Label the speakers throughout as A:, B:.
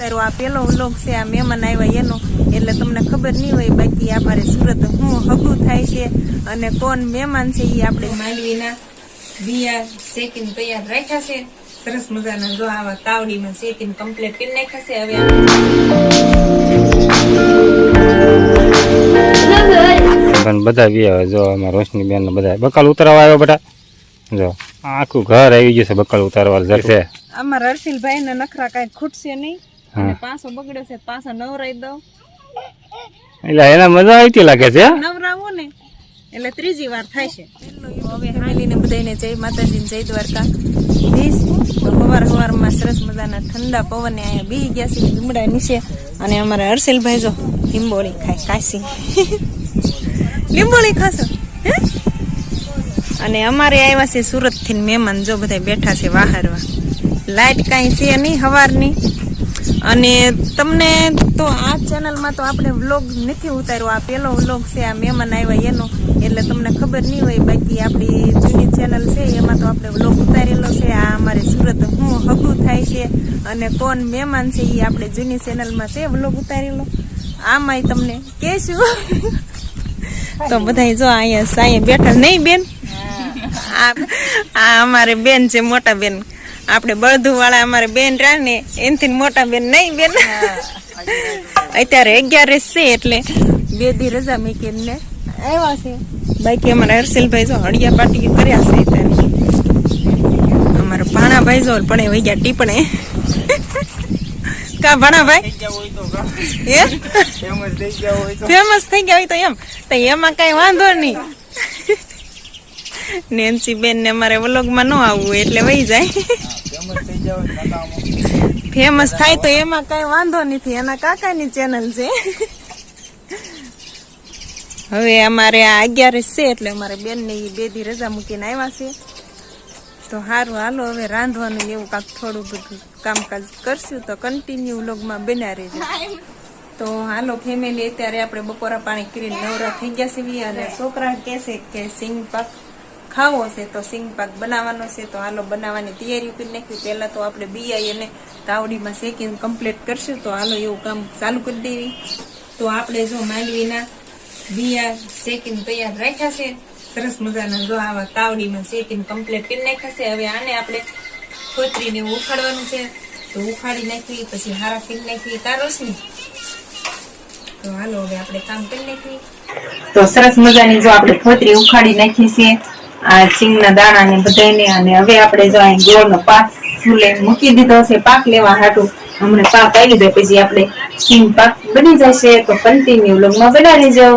A: તારો આ પહેલો વ્લોગ છે આ મહેમાન આવ્યા એનો એટલે તમને ખબર નહીં હોય બાકી અમારે સુરત હું હગું થાય છે અને કોણ મહેમાન છે એ આપણે માંડવીના બિયા શેકીને તૈયાર રાખ્યા છે. સરસ મજાના જો આવા તાવડીમાં શેકીને કમ્પ્લીટ કરી નાખ્યા છે હવે
B: બધા આવે જો અમારા રોશની બેન બધા. બકાલ ઉતારવા આવ્યો બેટા જો આખું ઘર આવી ગયું છે બકાલ ઉતારવા. જશે
A: અમારા હર્ષિલભાઈ ને નખરા કાંઈ ખૂટશે નહીં. અને
B: હા.
A: બગડ્યો છે પાછો નવરાઈ દઉં.
B: એટલે એના મજા આવતી લાગે છે?
A: નવરાવો ને એટલે ત્રીજી વાર થાય છે. હવે હાલીને બધાને જય માતાજી જય દ્વારકા. તો સવાર સવારમાં સરસ મજાના ઠંડા પવને અહીંયા બી ગયા છે લીમડા નીચે. અને અમારા હર્ષિલભાઈ જો લીંબોળી ખાય કાશી. લીંબોળી ખાશો હે? અને અમારે આવ્યા છે સુરતથી મહેમાન જો બધા બેઠા છે વાહરવા. લાઈટ કાંઈ છે નહીં સવારની અને તમને તો આ ચેનલમાં તો આપણે વ્લોગ નથી ઉતાર્યો. આ પેલો વ્લોગ છે આ મહેમાન આવ્યા એનો. એટલે તમને ખબર નહીં હોય બાકી આપણી જૂની ચેનલ છે એમાં તો આપણે વ્લોગ ઉતારેલો છે. આ અમારે સુરત હું હગું થાય છે અને કોણ મહેમાન છે એ આપણે જૂની ચેનલમાં છે વ્લોગ ઉતારેલો. આમાંય તમને કહેશું. તો બધા જો અહીંયા સાંયે બેઠા. નહીં બેન? આ આ અમારે બેન છે મોટા બેન. આપણે બળધુ વાળા અમારે બેન રહ્યા ને એનથી મોટા બેન નહીં બેન. અત્યારે અગિયારસ છે એટલે બે દી રજા મૂકીને આવ્યા છે. બાકી અમારા હર્ષિલભાઈ જો હળિયા પાટી કર્યા છે અત્યારે. અમારા ભાણાભાઈ જો પણ એ વહી ગયા ટીપણે. કા ભાણાભાઈ? ફેમસ થઈ ગયા હોય તો. એમ. તો એમાં કઈ વાંધો નહીં. નેન્સી બેન ને અમારે વ્લોગમાં ન આવવું એટલે વહી જાય. ફેમસ થાય તો એમાં કઈ વાંધો નથી. એના કાકાની ચેનલ છે. હવે અમારે આ અગિયારસ છે એટલે અમારે બેન ને બે દી રજા મૂકીને આવ્યા છે. તો સારું હાલો, હવે રાંધવાનું એવું કાંક થોડું બધું કામકાજ કરશું તો કન્ટિન્યુ લોગમાં બન્યા રહેજો. તો હાલો ફેમિલી અત્યારે આપણે બપોરા પાણી કરીને નવરા થઈ ગયા છીએ અને છોકરા કહેશે કે સિંગ પાક ખાવો છે તો સિંગ પાક બનાવવાનો છે તો હાલો બનાવવાની તૈયારી કરી નાખી. પહેલા તો આપણે બિયાઈ અને તાવડીમાં શેકીને કમ્પ્લીટ કરશું. તો હાલો એવું કામ ચાલુ કરી દેવી. તો આપણે જો માંડવીના બિયા શેકીને તૈયાર રાખ્યા છે. સરસ મજાના જો આવા તાવડીમાં શેકીને કમ્પ્લીટ કરી નાખ્યા છે. હવે આને આપણે ખોતરીને ઉખાડવાનું છે. તો ઉખાડી નાખવી પછી હારા ફીર નાખવી તારોશ ને તો હાલો હવે આપણે કામ કરી નાખીએ. તો સરસ મજાની જો આપણે ખોતરી ઉખાડી નાખી છે. આ સિંગના દાણા ને બધાને અને હવે આપણે જો અહીં ગોળનો પાક ફૂલે મૂકી દીધો છે, પાક લેવા હાટું હમણાં પાક આવી જાય પછી આપણે સિંગ પાક બની જશે, તો કન્ટિન્યુ લોગમાં બનાવી જાઓ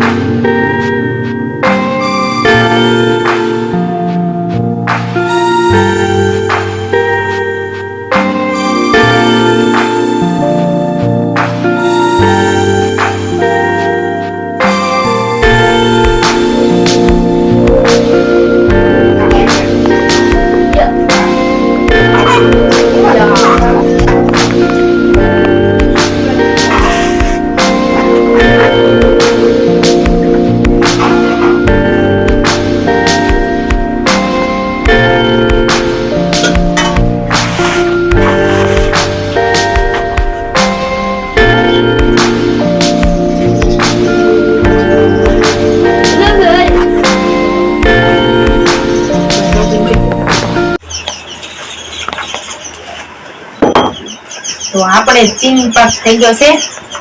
A: આપણે ચીની પાક થઈ ગયો છે.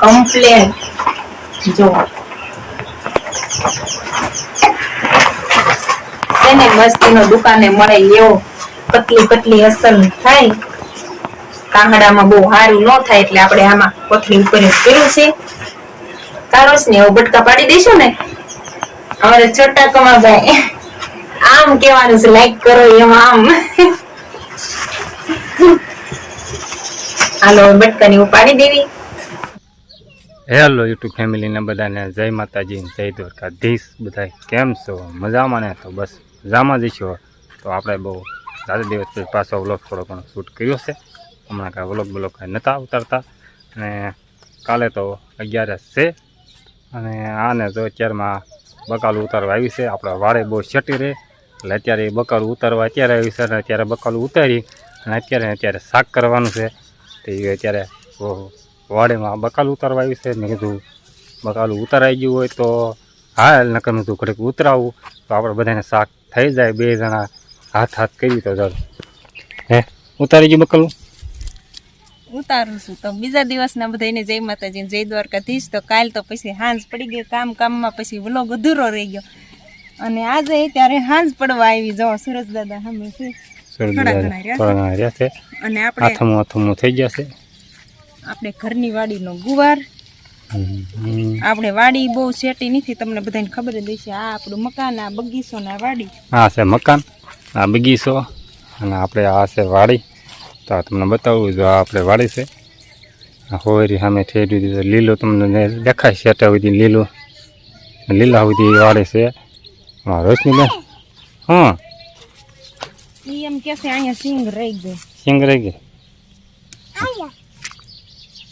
A: કમ્પ્લેટ જો. એને મસ્તીનો દુકાને મળે એવો પતલી પતલી અસર થાય. કાંગડામાં બહુ સારું ન થાય એટલે આપણે આમાં કોથળી ઉપર કર્યું છે. તારો ને એવો બટકા પાડી દઈશું ને. અમારે છોટા કમાભાઈ આમ કેવાનું છે લાઈક કરો એમ આમ. હાલો બટકાની ઉપાડી દેવી.
B: હેલો યુટ્યુબ ફેમિલીને બધાને જય માતાજી, જય દ્વારકાધીશ. બધા કેમ છો? મજામાં ને? તો બસ મજામાં જ છો તો આપણે બહુ દાદા દિવસ પછી પાછો વ્લોગ થોડો ઘણો શૂટ કર્યો છે. હમણાં કાંઈ વ્લોગ બ્લોગ કાંઈ નહોતા ઉતારતા. અને કાલે તો અગિયારસ છે. અને આને તો અત્યારમાં બકાલું ઉતારવા આવી છે. આપણા વાળે બહુ છટી રહે. એટલે અત્યારે એ બકાલું ઉતારવા અત્યારે આવી છે અને અત્યારે બકાલું ઉતારી અને અત્યારે અત્યારે શાક કરવાનું છે. તે એ અત્યારે વાડીમાં બકાલું ઉતારવા આવ્યું છે. મેં કીધું, બકાલું ઉતારાઈ ગયું હોય તો હા નકર મેં કીધું, ઘડીક ઉતરાવું. તો આપણે બધાને શાક થઈ જાય, બે જણા હાથ હાથ કરી તો ચાલો. હે, ઉતારી ગયું બકાલું?
A: ઉતારું છું તો બીજા દિવસના બધાને જય માતાજી જય દ્વારકાધીશ. તો કાલ તો પછી હાંજ પડી ગયો કામ કામમાં પછી વ્લોગ અધૂરો રહી ગયો. અને આજે ત્યારે હાંજ પડવા આવી જાઓ સુરજ દાદા હમે છે. રહ્યા છે. અને આપણે
B: આથમું આથમું થઈ જશે.
A: આપણે ઘરની વાડીનો ગુવાર. આપણે વાડી બહુ સેટી નથી તમને બધાને ખબર જ છે આ આપણું મકાન આ બગીચો ને વાડી.
B: આ છે મકાન આ બગીચો અને આપણે આ છે વાડી. તો આ તમને બતાવું જો આ આપણે વાડી છે. આ હોરી સામે ઠેરી દીધું લીલો તમને દેખાય અત્યાર સુધી લીલો. લીલા સુધી વાડી છે. હા રોશનીબેન હા.
A: ઈ એમ કે છે અહીંયા સિંગ રહી ગયો
B: સિંગ રહી ગઈ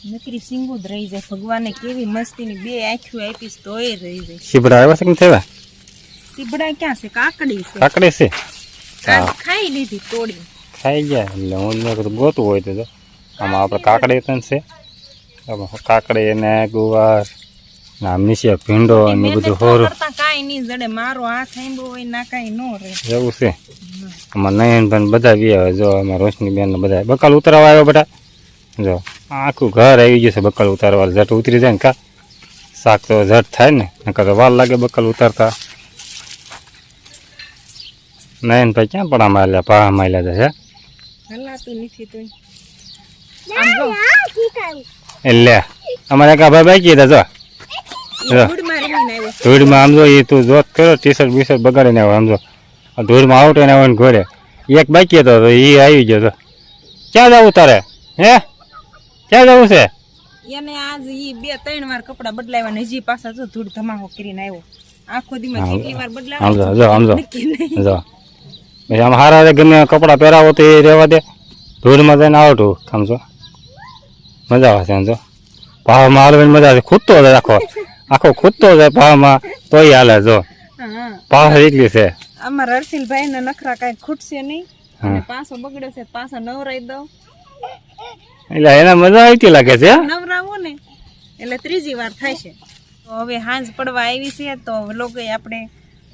A: નકરી સિંગો જ રહી જાય ભગવાને કેવી મસ્તીની બે આંખું આપીશ તોય રહી જાય
B: શીબડા આવ્યા છે કે નથી આવ્યા
A: સીબડા ક્યાં છે કાકડી છે
B: કાકડી છે
A: ખાઈ લીધી તોડી
B: ખાઈ ગયા એટલે હું કીધું ગોતું હોય તો આમાં આપણે કાકડી પણ છે કાકડી અને ગુવાર ના મિશિયા ભીંડો
A: ને
B: બધું હોર
A: કરતા કાંઈ નહીં જડે મારો હાથ આંબો હોય ના કાંઈ ન રહે
B: એવું છે આમાં નયનભાઈ બધા બી આવે. જો આમાં રોશની બેન બધા બકાલ ઉતારવા આવ્યો બધા. જો આખું ઘર આવી ગયું છે બકાલ ઉતારવા. ઝટ ઉતરી જાય ને કા. શાક તો ઝટ થાય ને. નકર તો વાર લાગે બકાલ ઉતારતા. નયનભાઈ ક્યાં પણ માર્યા લ્યા માર્યા માલ્યા છે
A: હલાતું નથી તો આમ જો.
B: એટલે અમારે કા ભાઈ બાકી હતા જો.
A: ધૂળમાં
B: આમ જો એ તું જોત કરો ટી શર્ટ બી શર્ટ બગાડીને આવ્યો આમ જો. ધૂળમાં આવતો ને આવે ઘોડે એક બાકી હતો તો એ આવી ગયો તો. ક્યાં જવું તારે? હે? ક્યાં જવું છે?
A: એને આજ ઈ બે ત્રણ વાર કપડા બદલાવ્યા ને હજી પાછા જો ધૂળ ધમાકો કરીને આવ્યો. આખો દીમાં કેટલી વાર બદલાવ્યો
B: જો આમ જો જો આમ હારા ગમે કપડાં પહેરાવો તો એ રહેવા દે. ધૂળમાં જઈને આવતું સમજો મજા આવે છે આમ જો. ભાવમાં હાલવાની મજા આવે ખૂટતો જાય આખો. આખો ખૂટતો જાય ભાવમાં તોય હાલે જો. ભાવ એટલી છે.
A: અમારા હર્ષિલભાઈ ને નખરા કાંઈ ખૂટશે નહીં. અને પાસો બગડ્યો છે પાછો નવરાઈ દઉં.
B: એટલે એના મજા આવતી લાગે છે
A: નવરાવો ને એટલે ત્રીજી વાર થાય છે. તો હવે હાંજ પડવા આવી છે તો વ્લોગ આપણે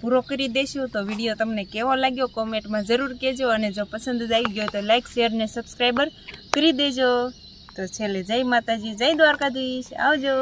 A: પૂરો કરી દેશું તો વીડિયો તમને કેવો લાગ્યો કોમેન્ટમાં જરૂર કહેજો. અને જો પસંદ આવી ગયો તો લાઈક શેર ને સબસ્ક્રાઈબર કરી દેજો. તો છેલ્લે જય માતાજી જય દ્વારકાધીશ. આવજો.